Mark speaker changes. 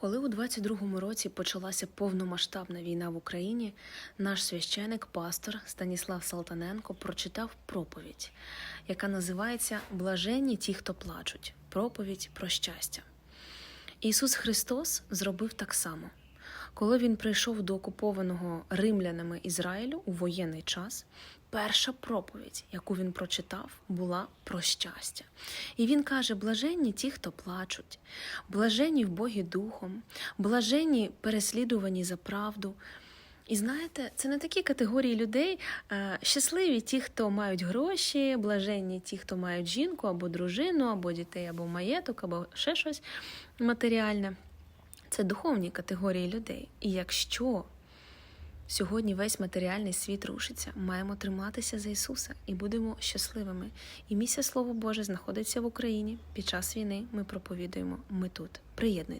Speaker 1: Коли у 22-му році почалася повномасштабна війна в Україні, наш священик, пастор Станіслав Салтаненко прочитав проповідь, яка називається Блаженні ті, хто плачуть. Проповідь про щастя. Ісус Христос зробив так само. Коли він прийшов до окупованого римлянами Ізраїлю у воєнний час, перша проповідь, яку він прочитав, була про щастя. І він каже: блаженні ті, хто плачуть, блаженні в Богі духом, блаженні переслідувані за правду. І знаєте, це не такі категорії людей. е, Щасливі ті, хто мають гроші, блаженні ті, хто мають жінку або дружину, або дітей, або маєток, або ще щось матеріальне. Це духовні категорії людей. І якщо сьогодні весь матеріальний світ рушиться, маємо триматися за Ісуса і будемо щасливими. І місія Слово Боже знаходиться в Україні. Під час війни ми проповідуємо. Ми тут. Приєднуйтесь.